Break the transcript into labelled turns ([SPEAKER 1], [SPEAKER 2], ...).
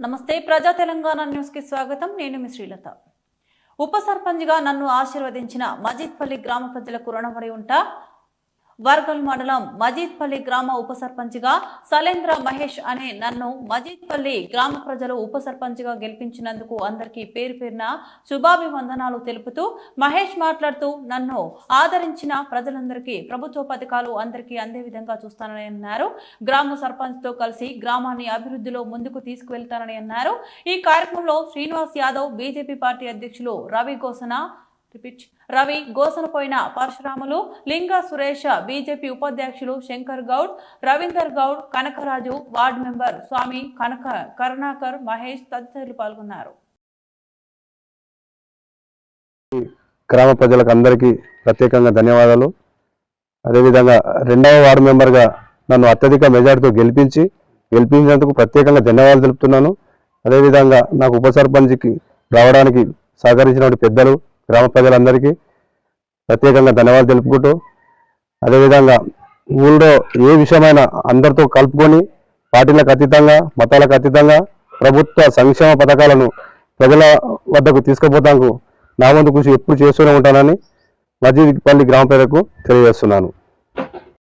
[SPEAKER 1] నమస్తే ప్రజా తెలంగాణ న్యూస్కి స్వాగతం. నేను మీ శ్రీలత. ఉప సర్పంచ్గా నన్ను ఆశీర్వదించిన మజీద్పల్లి గ్రామ ప్రజలకు రుణపడి ఉంటా. వర్గల్ మండలం మజీద్పల్లి గ్రామ ఉప సర్పంచ్గా సలేంద్ర మహేష్ అనే నన్ను మజీద్పల్లి గ్రామ ప్రజలు ఉప సర్పంచ్గా గెలిపించినందుకు అందరికీ పేరు పేరున శుభాభివందనాలు తెలుపుతూ మహేష్ మాట్లాడుతూ నన్ను ఆదరించిన ప్రజలందరికీ ప్రభుత్వ పథకాలు అందరికీ అందే విధంగా చూస్తానని అన్నారు. గ్రామ సర్పంచ్తో కలిసి గ్రామాన్ని అభివృద్ధిలో ముందుకు తీసుకువెళ్తానని అన్నారు. ఈ కార్యక్రమంలో శ్రీనివాస్ యాదవ్ బీజేపీ పార్టీ అధ్యక్షులు రవి గోసన రవి గోసనపోయిన పరశురాములు లింగ సురేష బీజేపీ ఉపాధ్యక్షులు శంకర్ గౌడ్ రవీందర్ గౌడ్ కనకరాజు వార్డు మెంబర్ స్వామి కనక కరుణాకర్ మహేష్ తదితరులు పాల్గొన్నారు.
[SPEAKER 2] గ్రామ ప్రజలకు అందరికీ ప్రత్యేకంగా ధన్యవాదాలు. అదేవిధంగా రెండవ వార్డు మెంబర్గా నన్ను అత్యధిక మెజార్టీతో గెలిపించి గెలిపించినందుకు ప్రత్యేకంగా ధన్యవాదాలు తెలుపుతున్నాను. అదేవిధంగా నాకు ఉప సర్పంచ్కి రావడానికి సహకరించినటువంటి పెద్దలు గ్రామ ప్రజలందరికీ ప్రత్యేకంగా ధన్యవాదాలు తెలుపుకుంటూ అదేవిధంగా ఊళ్ళో ఏ విషయమైనా అందరితో కలుపుకొని పార్టీలకు అతీతంగా మతాలకు అతీతంగా ప్రభుత్వ సంక్షేమ పథకాలను ప్రజల వద్దకు తీసుకుపోతాకు నా వంతు కృషి ఎప్పుడు చేస్తూనే ఉంటానని మజీద్పల్లి గ్రామ ప్రజలకు తెలియజేస్తున్నాను.